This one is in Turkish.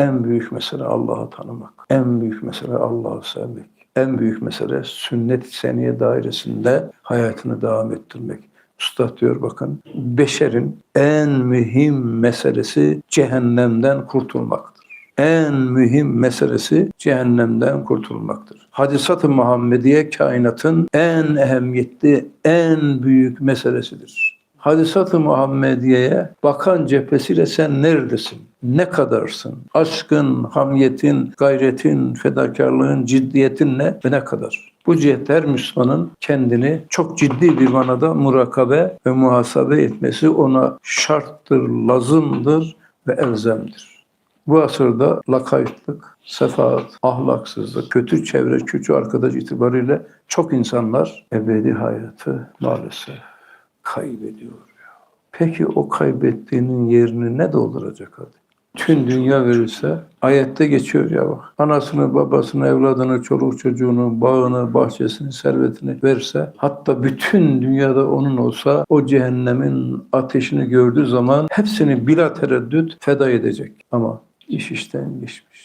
En büyük mesele Allah'ı tanımak. En büyük mesele Allah'ı sevmek. En büyük mesele sünnet-i seniye dairesinde hayatını devam ettirmek. Üstad diyor bakın, beşerin en mühim meselesi cehennemden kurtulmaktır. En mühim meselesi cehennemden kurtulmaktır. Hadisat-ı Muhammediye kainatın en ehemmiyetli, en büyük meselesidir. Hadisat-ı Muhammediye'ye bakan cephesiyle sen neredesin? Ne kadarsın? Aşkın, hamiyetin, gayretin, fedakarlığın, ciddiyetin ne ve ne kadar? Bu cihette her Müslümanın kendini çok ciddi bir manada murakabe ve muhasebe etmesi ona şarttır, lazımdır ve elzemdir. Bu asırda lakaytlık, sefaat, ahlaksızlık, kötü çevre, kötü arkadaş itibariyle çok insanlar ebedi hayatı maalesef kaybediyor. Peki o kaybettiğinin yerini ne dolduracak hadi? Tüm dünya verirse ayette geçiyor ya bak. Anasını, babasını, evladını, çoluk çocuğunu, bağını, bahçesini, servetini verse hatta bütün dünyada onun olsa o cehennemin ateşini gördüğü zaman hepsini bila tereddüt feda edecek. Ama iş işten geçmiş.